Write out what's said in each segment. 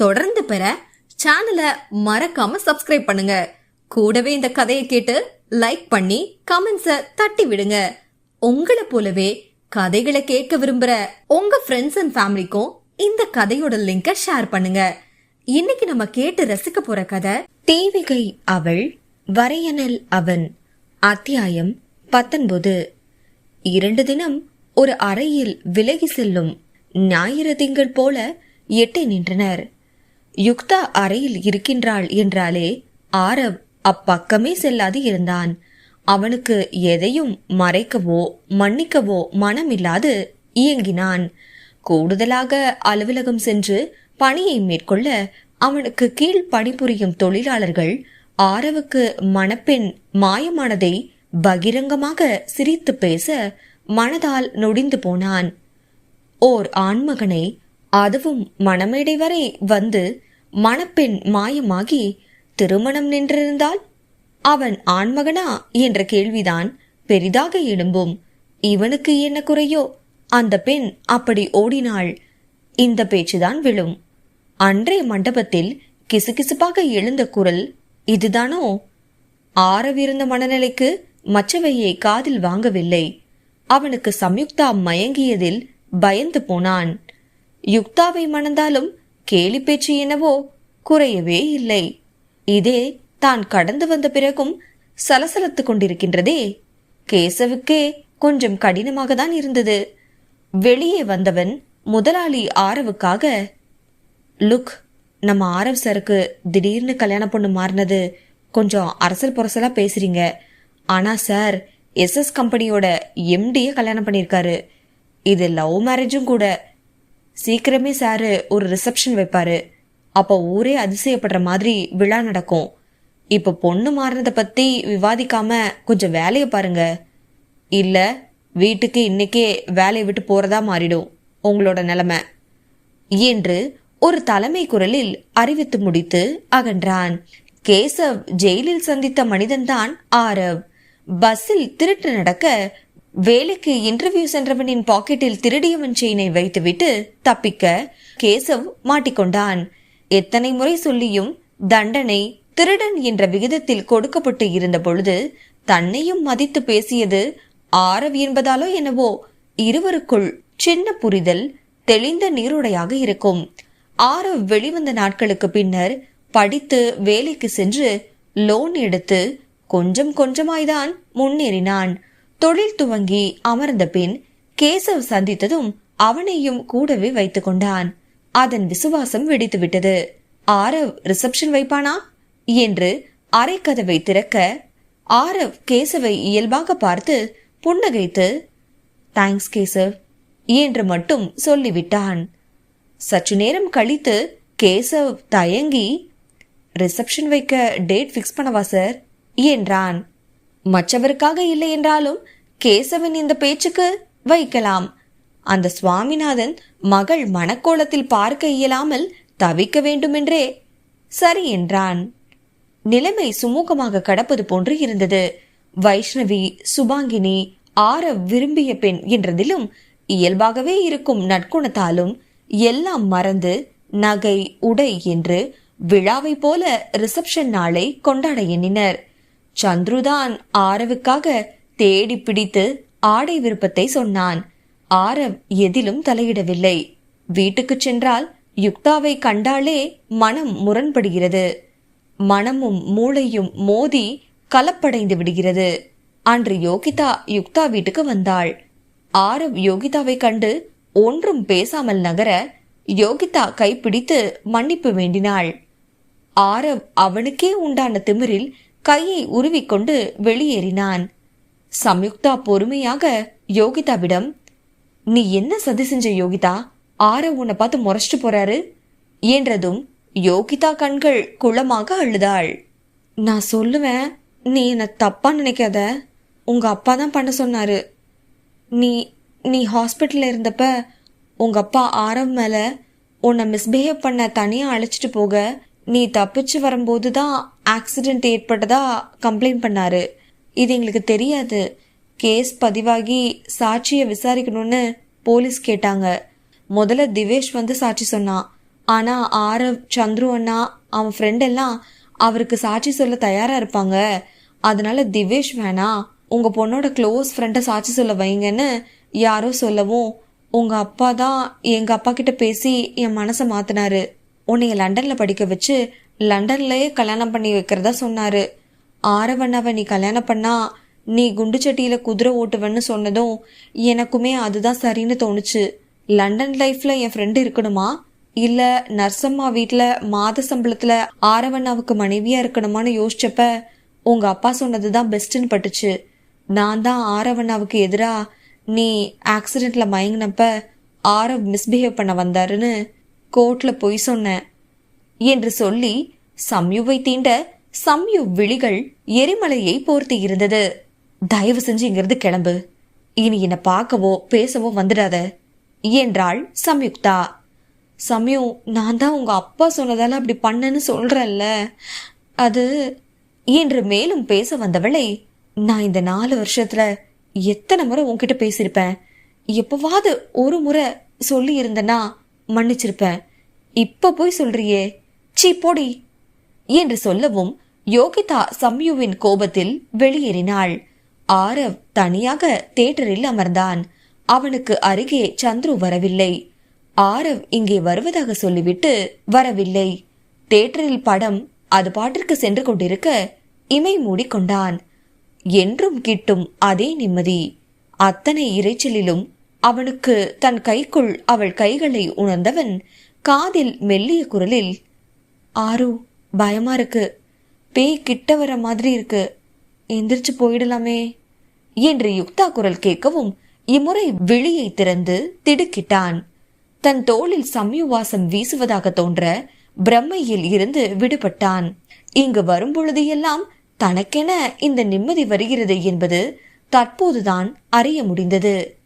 தொடர்ந்து பெற சேனலை மறக்காம சப்ஸ்கிரைப் பண்ணுங்க. கூடவே இந்த கதையை கேட்டு லைக் பண்ணி கமெண்ட்ஸை தட்டி விடுங்க. உங்களை போலவே கதைகளை கேட்க விரும்புற உங்க ஃப்ரெண்ட்ஸ் அண்ட் ஃபேமிலிக்கும் இந்த கதையோட லிங்கை ஷேர் பண்ணுங்க. இன்னைக்கு நம்ம கேட்டு ரசிக்க போற கதை தேவிகை அவள் வரையனல் அவன் அத்தியாயம் பத்தொன்பது. இரண்டு தினம் ஒரு அறையில் விலகி செல்லும் ஞாயிறு திங்கள் போல எட்டி நின்றனர். யுக்தா அறையில் இருக்கின்றாள் என்றாலே ஆரவ் அப்பக்கமே செல்லாது இருந்தான். அவனுக்கு எதையும் மறைக்கவோ மன்னிக்கவோ மனமில்லாது இயங்கினான். கூடுதலாக அலுவலகம் சென்று பணியை மேற்கொள்ள அவனுக்கு கீழ் பணிபுரியும் தொழிலாளர்கள் ஆரவுக்கு மணப்பெண் மாயமானதை பகிரங்கமாக சிரித்து பேச மனதால் நொடிந்து போனான். ஓர் ஆண்மகனை அதுவும் மணமேடை வரை வந்து மணப்பெண் மாயமாகி திருமணம் நின்றிருந்தால் அவன் ஆண்மகனா? என்ற கேள்விதான் பெரிதாக எழும்பும். இவனுக்கு என்ன குறையோ? அந்த பெண் அப்படி ஓடினாள். இந்த பேச்சுதான் விழும். அன்றைய மண்டபத்தில் கிசுகிசுப்பாக எழுந்த குரல் இதுதானோ? ஆறவிருந்த மனநிலைக்கு மச்சவையை காதில் வாங்கவில்லை. அவனுக்கு சம்யுக்தா மயங்கியதில் பயந்து போனான். யுக்தாவை மணந்தாலும் கேலி பேச்சு என்னவோ குறையவே இல்லை. இதே தான் கடந்து வந்த பிறகும் சலசலத்துக் கொண்டிருக்கின்றதே. கேசவுக்கே கொஞ்சம் கடினமாக தான் இருந்தது. வெளியே வந்தவன் முதலாளி ஆரவுக்காக லுக் நம்ம ஆரவ் சருக்கு திடீர்னு கல்யாணம் பொண்ணு மாறினது. கொஞ்சம் அரசல் புரசலா பேசுறீங்க. ஆனா சார் எஸ்எஸ் கம்பெனியோட எம்டியை கல்யாணம் பண்ணியிருக்காரு இது லவ் மேரேஜும் கூட. சீக்கிரமே சாரு ஒரு ரிசப்ஷன் வைப்பாரு. அப்போ ஊரே அதிசயப்படுற மாதிரி விழா நடக்கும். இப்போ பொண்ணு மாறினதை பத்தி விவாதிக்காம கொஞ்சம் வேலையை பாருங்க. இல்ல வீட்டுக்கு இன்னைக்கே வேலையை விட்டு போறதா மாறிடும் உங்களோட நிலைமை. என்று ஒரு தலைமை குரலில் அறிவித்து முடித்து அகன்றான். கேசவ் ஜெயிலில் சந்தித்த மனிதன்தான் ஆரவ். பஸ்ஸில் திருட்டு நடக்க வேலைக்கு இன்டர்வியூ சென்றவனின் பாக்கெட்டில் திருடியவன் செயினை வைத்துவிட்டு தப்பிக்க கேசவ் மாட்டிக்கொண்டான். எத்தனை முறை சொல்லியும் தண்டனை திருடன் என்ற விகிதத்தில் கொடுக்கப்பட்டு இருந்த பொழுது தன்னையும் மதித்து பேசியது ஆரவ் என்பதாலோ என்னவோ இருவருக்குள் சின்ன புரிதல் தெளிந்த நீரோடையாக இருக்கும். ஆரவ் வெளிவந்த நாட்களுக்கு பின்னர் படித்து வேலைக்கு சென்று லோன் எடுத்து கொஞ்சம் கொஞ்சமாய்தான் முன்னேறினான். தொழில் துவங்கி அமர்ந்த பின் கேசவ் சந்தித்ததும் அவனையும் கூடவே வைத்துக் கொண்டான். அதன் விசுவாசம் வெடித்துவிட்டது ஆரவ் ரிசப்ஷன் வைப்பானா? என்று அரைக்கதவை திறக்க ஆரவ் கேசவை இயல்பாக பார்த்து புன்னகைத்து தேங்க்ஸ் கேசவ் என்று மட்டும் சொல்லிவிட்டான். சற்று நேரம் கழித்து கேசவ் தயங்கி ரிசப்ஷன் வைக்க டேட் ஃபிக்ஸ் பண்ணவா சார்? என்றான். மற்றவருக்காக இல்லை என்றாலும் கேசவன் இந்த பேச்சுக்கு வைக்கலாம். அந்த சுவாமிநாதன் மகள் மணக்கோலத்தில் பார்க்க இயலாமல் தவிக்க வேண்டுமென்றே சரி என்றான். நிலைமை சுமூகமாக கடப்பது போன்று இருந்தது. வைஷ்ணவி சுபாங்கினி ஆற விரும்பிய பெண் என்றதிலும் இயல்பாகவே இருக்கும் நற்குணத்தாலும் எல்லாம் மறந்து நகை உடை என்று விழாவை போல ரிசப்ஷன் நாளை கொண்டாட எண்ணினர். சந்துருதான் ஆரவுக்காக தேடி பிடித்து ஆடை விருப்பத்தை சொன்னான். ஆரவ் எதிலும் தலையிடவில்லை. வீட்டுக்கு சென்றால் யுக்தாவை கண்டாலே மனம் முரண்படுகிறது. மனமும் மூளையும் மோதி கலப்படைந்து விடுகிறது. அன்று யோகிதா யுக்தா வீட்டுக்கு வந்தாள். ஆரவ் யோகிதாவை கண்டு ஒன்றும் பேசாமல் நகர யோகிதா கைப்பிடித்து மன்னிப்பு வேண்டினாள். ஆரவ் அவனுக்கே உண்டான திமிரில் கையை உருவிக்கொண்டு வெளியேறினான். சம்யுக்தா பொறுமையாக யோகிதாவிடம் நீ என்ன சதி செஞ்ச யோகிதா? ஆர உன்னை பார்த்து முறைச்சிட்டு போறாரு? என்றதும் யோகிதா கண்கள் குளமாக அழுதாள். நான் சொல்லுவேன் நீ என்னை தப்பா நினைக்காத. உங்க அப்பா தான் பண்ண சொன்னாரு. நீ நீ ஹாஸ்பிட்டலில் இருந்தப்ப உங்க அப்பா ஆரவ் மேல உன்னை மிஸ்பிஹேவ் பண்ண தனியாக அழைச்சிட்டு போக நீ தப்பிச்சு வரும்போது தான் ஆக்சிடென்ட் ஏற்பட்டதா கம்ப்ளைண்ட் பண்ணாரு. இது எங்களுக்கு தெரியாது. கேஸ் பதிவாகி சாட்சியை விசாரிக்கணும்னு போலீஸ் கேட்டாங்க. முதல்ல திவேஷ் வந்து சாட்சி சொன்னான். ஆனா ஆரவ் சந்துரு அண்ணா அவன் ஃப்ரெண்ட் எல்லாம் அவருக்கு சாட்சி சொல்ல தயாரா இருப்பாங்க. அதனால திவேஷ் வேணாம் உங்க பொண்ணோட க்ளோஸ் ஃப்ரெண்டை சாட்சி சொல்ல வைங்கன்னு யாரோ சொல்லவும் உங்க அப்பா தான் எங்க அப்பா கிட்ட பேசி என் மனசை மாத்தினாரு. உன்னைய லண்டன்ல படிக்க வச்சு லண்டன்லயே கல்யாணம் பண்ணி வைக்கிறதா சொன்னாரு. ஆரவண்ணாவை நீ கல்யாணம் பண்ணா நீ குண்டு சட்டியில் குதிரை ஓட்டுவன்னு சொன்னதும் எனக்குமே அதுதான் சரின்னு தோணுச்சு. லண்டன் லைஃப்ல என் ஃப்ரெண்டு இருக்கணுமா? இல்ல நர்சம்மா வீட்டில் மாத சம்பளத்துல ஆரவண்ணாவுக்கு மனைவியா இருக்கணுமான்னு யோசிச்சப்ப உங்க அப்பா சொன்னதுதான் பெஸ்ட்னு பட்டுச்சு. நான் தான் ஆரவண்ணாவுக்கு எதிரா நீ ஆக்சிடென்ட்ல மயங்கினப்ப ஆரவ் மிஸ்பிஹேவ் பண்ண வந்தாருன்னு கோர்ட்ல போய் சொன்னேன். என்று சொல்லி சம்யுவை தீண்ட சம்யு விழிகள் எரிமலையை போர்த்தி இருந்தது. தயவு செஞ்சு இங்கிருந்து கிளம்பு. இனி என்னை பார்க்கவோ பேசவோ வந்துடாத என்றாள் சம்யுக்தா. சம்யு நான் தான் உங்க அப்பா சொன்னதால அப்படி பண்ணேன்னு சொல்றேன்ல. அது என்று மேலும் பேச வந்தவளை நான் இந்த நாலு வருஷத்துல எத்தனை முறை உன்கிட்ட பேசியிருப்பேன். எப்பவாவது ஒரு முறை சொல்லி இருந்தனா மன்னிச்சிருப்பேன். இப்ப போய் சொல்றியே. சீ போடி. என்று சொல்லவும் யோகிதா சம்யுவின் கோபத்தில் வெளியேறினாள். ஆரவ் தனியாக தேட்டரில் அமர்ந்தான். அவனுக்கு அருகே சந்துரு வரவில்லை. ஆரவ் இங்கே வருவதாக சொல்லிவிட்டு வரவில்லை. தேட்டரில் படம் அது பாட்டிற்கு சென்று கொண்டிருக்க இமை மூடிக்கொண்டான். என்றும் கிட்டும் அதே நிம்மதி. அத்தனை இரைச்சலிலும் அவனுக்கு தன் கைக்குள் அவள் கைகளை உணர்ந்தவன் காதில் மெல்லிய குரலில் ஆரு பயமா இருக்கு. பேய் கிட்ட வர மாதிரி இருக்கு. எந்திரிச்சு போயிடலாமே. என்று யுக்தா குரல் கேட்கவும் இம்முறை விழியை திறந்து திடுக்கிட்டான். தன் தோளில் சம்யுவாசம் வீசுவதாக தோன்ற பிரம்மையில் இருந்து விடுபட்டான். இங்கு வரும்பொழுது எல்லாம் தனக்கென இந்த நிம்மதி வருகிறது என்பது தற்போதுதான் அறிய முடிந்தது.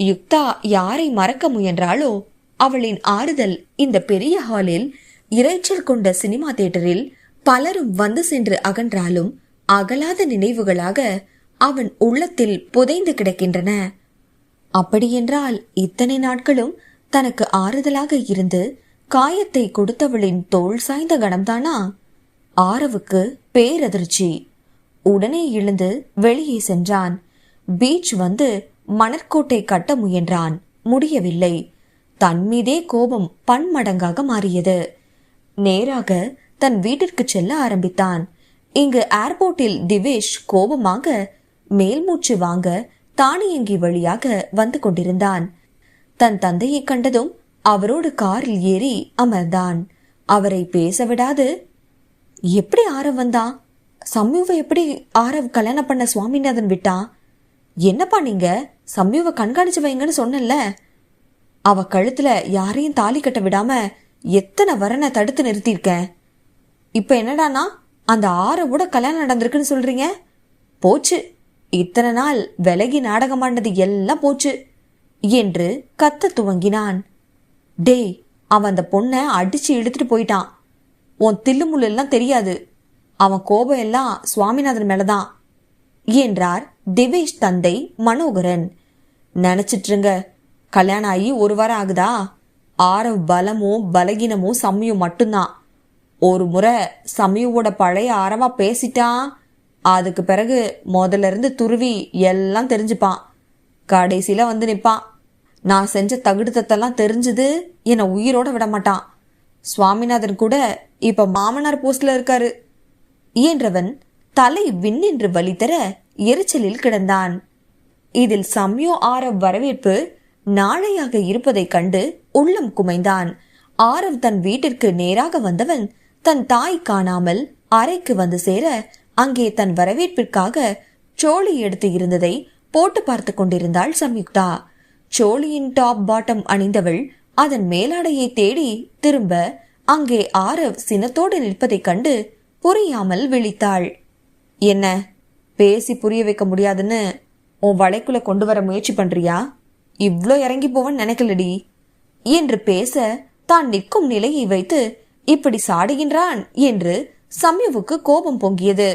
யுக்தா யாரை மறக்க முயன்றாளோ அவளின் ஆறுதல் இந்த பெரிய ஹாலில் இரைச்சல் கொண்ட சினிமா தியேட்டரில் பலரும் வந்து சென்று அகன்றாலும் அகலாத நினைவுகளாக அவன் உள்ளத்தில் புதைந்து கிடக்கின்றன. அப்படியென்றால் இத்தனை நாட்களும் தனக்கு ஆறுதலாக இருந்து காயத்தை கொடுத்தவளின் தோல் சாய்ந்த கணம்தானா? ஆரவுக்கு பேரதிர்ச்சி. உடனே எழுந்து வெளியே சென்றான். பீச் வந்து மணற்கோட்டை கட்ட முயன்றான். முடியவில்லை. தன் மீதே கோபம் பன்மடங்காக மாறியது. நேராக தன் வீட்டிற்கு செல்ல ஆரம்பித்தான். இங்கு ஏர்போர்ட்டில் திவேஷ் கோபமாக மேல்மூச்சு வாங்க தானியங்கி வழியாக வந்து கொண்டிருந்தான். தன் தந்தையை கண்டதும் அவரோடு காரில் ஏறி அமர்ந்தான். அவரை பேச விடாது. எப்படி ஆரவ் வந்தான்? சம்யுவை எப்படி ஆரவ் கல்யாணம் பண்ண சுவாமிநாதன் விட்டான்? என்னப்பா நீங்க? சம்யுவை கண்காணிச்சு வைங்கன்னு சொன்னல அவ கழுத்துல யாரையும் தாலி கட்ட விடாம எத்தனை வரனை தடுத்து நிறுத்தியிருக்கேன்? இப்ப என்னடானா அந்த ஆரவோட கல்யாணம் நடந்திருக்குன்னு சொல்றீங்க? போச்சு. இத்தனை நாள் விலகி நாடகமானது எல்லாம் போச்சு. என்று கத்த துவங்கினான். டேய் அவன் அந்த பொண்ணை அடிச்சு இழுத்துட்டு போயிட்டான். உன் தில்லுமுள்ளெல்லாம் தெரியாது. அவன் கோபம் எல்லாம் சுவாமிநாதன் மேலதான். என்றார் திவேஷ் தந்தை மனோகரன். நினச்சிட்ருங்க கல்யாணம் ஆகி ஒரு வாரம் ஆகுதா? ஆரவ் பலமும் பலகீனமும் சமயம் மட்டும்தான். ஒரு முறை சமயவோட பழைய ஆரவா பேசிட்டான். அதுக்கு பிறகு முதல்ல இருந்து துருவி எல்லாம் தெரிஞ்சுப்பான். கடைசியில வந்து நிற்பான் நான் செஞ்ச தகுடுத்தத்தெல்லாம் தெரிஞ்சது என்னை உயிரோட விட மாட்டான். சுவாமிநாதன் கூட இப்ப மாமனார் போஸ்ட்ல இருக்காரு. இயன்றவன் தலை விண்ணென்று வழி தர எரிச்சலில் கிடந்தான். இதில் சம்யோ ஆரவ் வரவேற்பு நாளையாக இருப்பதைக் கண்டு உள்ளம் குமைந்தான். ஆரவ் தன் வீட்டிற்கு நேராக வந்தவன் தன் தாய் காணாமல் அறைக்கு வந்து சேர அங்கே தன் வரவேற்பிற்காக சோழி எடுத்து இருந்ததை போட்டு பார்த்து கொண்டிருந்தாள் சம்யுக்தா. சோழியின் டாப் பாட்டம் அணிந்தவள் அதன் மேலாடையை தேடி திரும்ப அங்கே ஆரவ் சினத்தோடு நிற்பதைக் கண்டு புரியாமல் விழித்தாள். என்ன? பேசி புரிய வைக்க முடியாதுன்னு உன் வலைக்குள்ளே கொண்டு வர முயற்சி பண்றியா? இவ்ளோ இறங்கி போவன்னு நினைக்கலடி. என்று பேச தான் நிற்கும் நிலையை வைத்து இப்படி சாடுகின்றான் என்று சம்யுவுக்கு கோபம் பொங்கியது.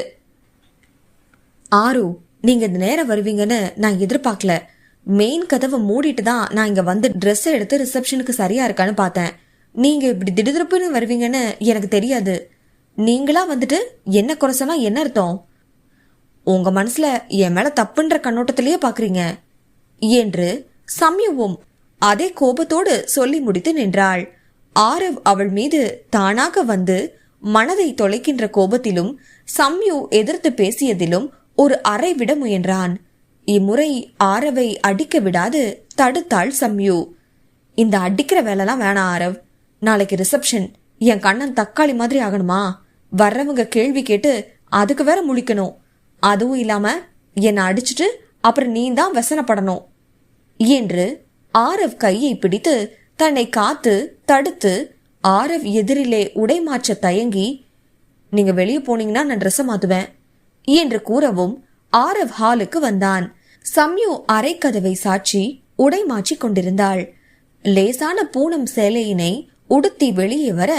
ஆரு நீங்க இந்த நேரம் வருவீங்கன்னு நான் எதிர்பார்க்கல. மெயின் கதவை மூடிட்டு தான் நான் இங்க வந்து ட்ரெஸ் எடுத்து ரிசப்ஷனுக்கு சரியா இருக்கான்னு பார்த்தேன். நீங்க இப்படி திடுதிருப்புன்னு வருவீங்கன்னு எனக்கு தெரியாது. நீங்களா வந்துட்டு என்ன குறைசனா என்ன அர்த்தம்? உங்க மனசுல என் மேல தப்புன்ற கண்ணோட்டத்திலேயே பாக்குறீங்க. என்று சம்யுவும் அதே கோபத்தோடு சொல்லி முடித்து நின்றாள். ஆரவ் அவள் மீது தானாக வந்து மனதை தொலைக்கின்ற கோபத்திலும் சம்யு எதிர்த்து பேசியதிலும் ஒரு அறை விட முயன்றான். இம்முறை ஆரவை அடிக்க விடாது தடுத்தாள் சம்யு. இந்த அடிக்கிற வேலைலாம் வேணாம் ஆரவ். நாளைக்கு ரிசப்ஷன் என் கண்ணன் தக்காளி மாதிரி ஆகணுமா? வர்றவங்க கேள்வி கேட்டு அதுக்கு வேற முழிக்கணும். அதுவும் இல்லாம என்னை அடிச்சிட்டு அப்புறம் நீ தான் வசனப்படணும். என்று ஆரவ் கையை பிடித்து தன்னை காத்து தடுத்து ஆரவ் எதிரிலே உடை மாற்ற தயங்கி நீங்க வெளியே போனீங்கன்னா நான் ட்ரெஸ்ஸை மாத்துவேன் என்று கூறவும் ஆரவ் ஹாலுக்கு வந்தான். சம்யு அரைக்கதவை சாட்சி உடை மாற்றிக் கொண்டிருந்தாள். லேசான பூனம் சேலையினை உடுத்தி வெளியே வர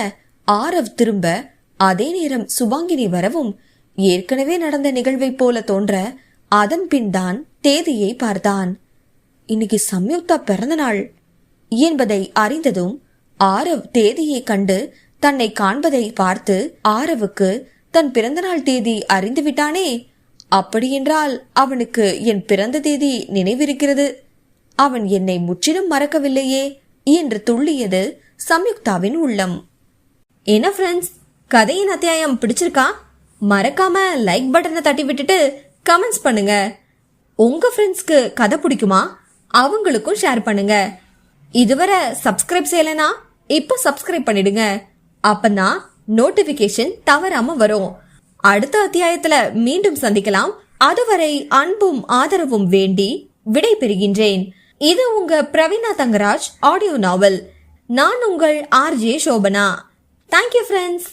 ஆரவ் திரும்ப அதே நேரம் சுபாங்கினி வரவும் ஏற்கனவே நடந்த நிகழ்வைப் போல தோன்ற அதன் பின் தான் தேதியை பார்த்தான். இன்னைக்கு சம்யுக்தா பிறந்த நாள் என்பதை அறிந்ததும் ஆரவ் தேதியை கண்டு தன்னை காண்பதை பார்த்து ஆரவுக்கு தன் பிறந்தநாள் தேதி அறிந்து விட்டானே அப்படியென்றால் அவனுக்கு என் பிறந்த தேதி நினைவிருக்கிறது. அவன் என்னை முற்றிலும் மறக்கவில்லையே என்று துள்ளியது சம்யுக்தாவின் உள்ளம். என்ன ஃப்ரெண்ட்ஸ் கதையின் அத்தியாயம் பிடிச்சிருக்கா? மறக்காம லைக் பட்டனை தட்டி விட்டுட்டு கமெண்ட்ஸ் பண்ணுங்க. உங்க ஃப்ரெண்ட்ஸ்க்கு கதை பிடிக்குமா? அவங்களுக்கும் ஷேர் பண்ணுங்க. இதுவரை சப்ஸ்கிரைப் செய்யலைனா இப்போ சப்ஸ்கிரைப் பண்ணிடுங்க. அப்பதான் நோட்டிபிகேஷன் தவறாம வரும். அடுத்த அத்தியாயத்துல மீண்டும் சந்திக்கலாம். அதுவரை அன்பும் ஆதரவும் வேண்டி விடை பெறுகின்றேன் இது உங்க பிரவீனா தங்கராஜ் ஆடியோ நாவல். நான் உங்கள் ஆர்ஜே சோபனா. Thank you friends